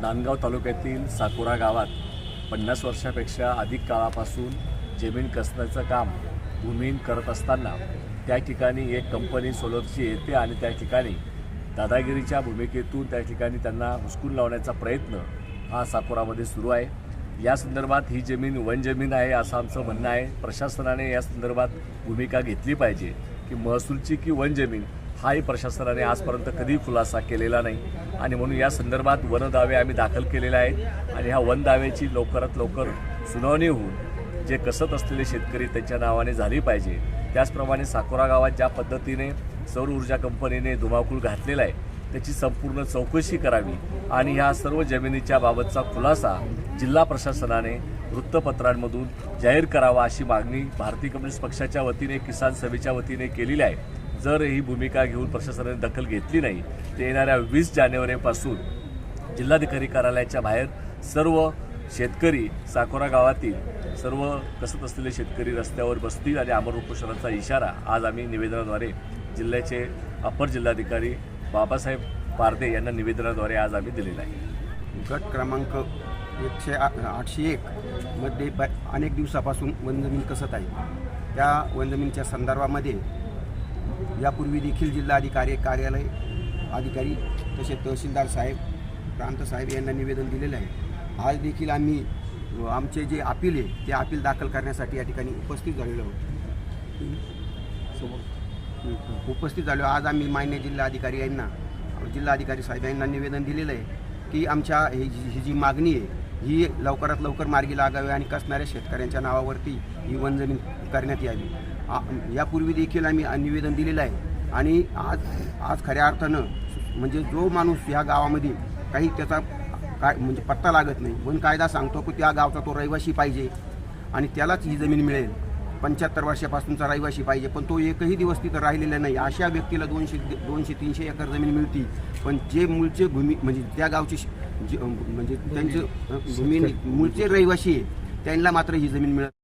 नांदगाव तालुक्यातील साकोरा गावात पन्नास वर्षापेक्षा अधिक काळापासून जमीन कसण्याचं काम भूमीन करत असताना त्या ठिकाणी एक कंपनी सोलरची येते आणि त्या ठिकाणी दादागिरीच्या भूमिकेतून त्या ठिकाणी त्यांना हुसकून लावण्याचा प्रयत्न हा साकोरामध्ये सुरू आहे. या संदर्भात ही जमीन वन जमीन आहे असं आमचं म्हणणं आहे. प्रशासनाने या संदर्भात भूमिका घेतली पाहिजे की महसूलची की वन जमीन हाही प्रशासनाने आजपर्यंत कधीही खुलासा केलेला नाही. आणि म्हणून या संदर्भात वन दावे आम्ही दाखल केलेले आहेत. आणि ह्या वन दाव्याची लवकरात लवकर सुनावणी होऊन जे कसत असलेले शेतकरी त्यांच्या नावाने झाली पाहिजे. त्याचप्रमाणे साकोरा गावात ज्या पद्धतीने सौर ऊर्जा कंपनीने धुमाकूळ घातलेला आहे त्याची संपूर्ण चौकशी करावी. आणि ह्या सर्व जमिनीच्या बाबतचा खुलासा जिल्हा प्रशासनाने वृत्तपत्रांमधून जाहीर करावा अशी मागणी भारतीय कम्युनिस्ट पक्षाच्या वतीने किसान सभेच्या वतीने केलेली आहे. जर ही भूमिका घेऊन प्रशासनाने दखल घेतली नाही तर येणाऱ्या वीस जानेवारीपासून जिल्हाधिकारी कार्यालयाच्या बाहेर सर्व शेतकरी साकोरा गावातील सर्व कसत असलेले शेतकरी रस्त्यावर बसतील आणि अमर उपोषणाचा इशारा आज आम्ही निवेदनाद्वारे जिल्ह्याचे अपर जिल्हाधिकारी बाबासाहेब पारदे यांना निवेदनाद्वारे आज आम्ही दिलेला आहे. गट क्रमांक एकशे आ- आठशे एक मध्ये ब अनेक दिवसापासून वनजमीन कसत आहे. त्या वनजमीनच्या संदर्भामध्ये यापूर्वी देखील जिल्हाधिकारी कार्यालय अधिकारी तसेच तहसीलदार साहेब प्रांत साहेब यांना निवेदन दिलेलं आहे. आज देखील आम्ही आमचे जे अपील आहे ते अपील दाखल करण्यासाठी या ठिकाणी उपस्थित झालेलो आहोत. उपस्थित झालो. आज आम्ही मान्य जिल्हाधिकारी यांना जिल्हाधिकारी साहेब यांना निवेदन दिलेलं आहे की आमच्या ही ही जी मागणी आहे ही लवकरात लवकर मार्गी लागावी आणि कसणाऱ्या शेतकऱ्यांच्या नावावरती ही वनजमीन करण्यात यावी. यापूर्वी देखील आम्ही निवेदन दिलेलं आहे. आणि आज आज खऱ्या अर्थानं म्हणजे जो माणूस या गावामध्ये काही त्याचा काय म्हणजे पत्ता लागत नाही वन कायदा सांगतो की त्या गावचा तो रहिवासी पाहिजे आणि त्यालाच ही जमीन मिळेल. पंच्याहत्तर वर्षापासूनचा रहिवासी पाहिजे पण तो एकही दिवस तिथं राहिलेला नाही. अशा व्यक्तीला दोनशे दोनशे तीनशे एकर जमीन मिळती. पण जे मूळचे भूमी म्हणजे त्या गावची म्हणजे त्यांचे भूमी मूळचे रहिवासी आहे त्यांना मात्र ही जमीन मिळत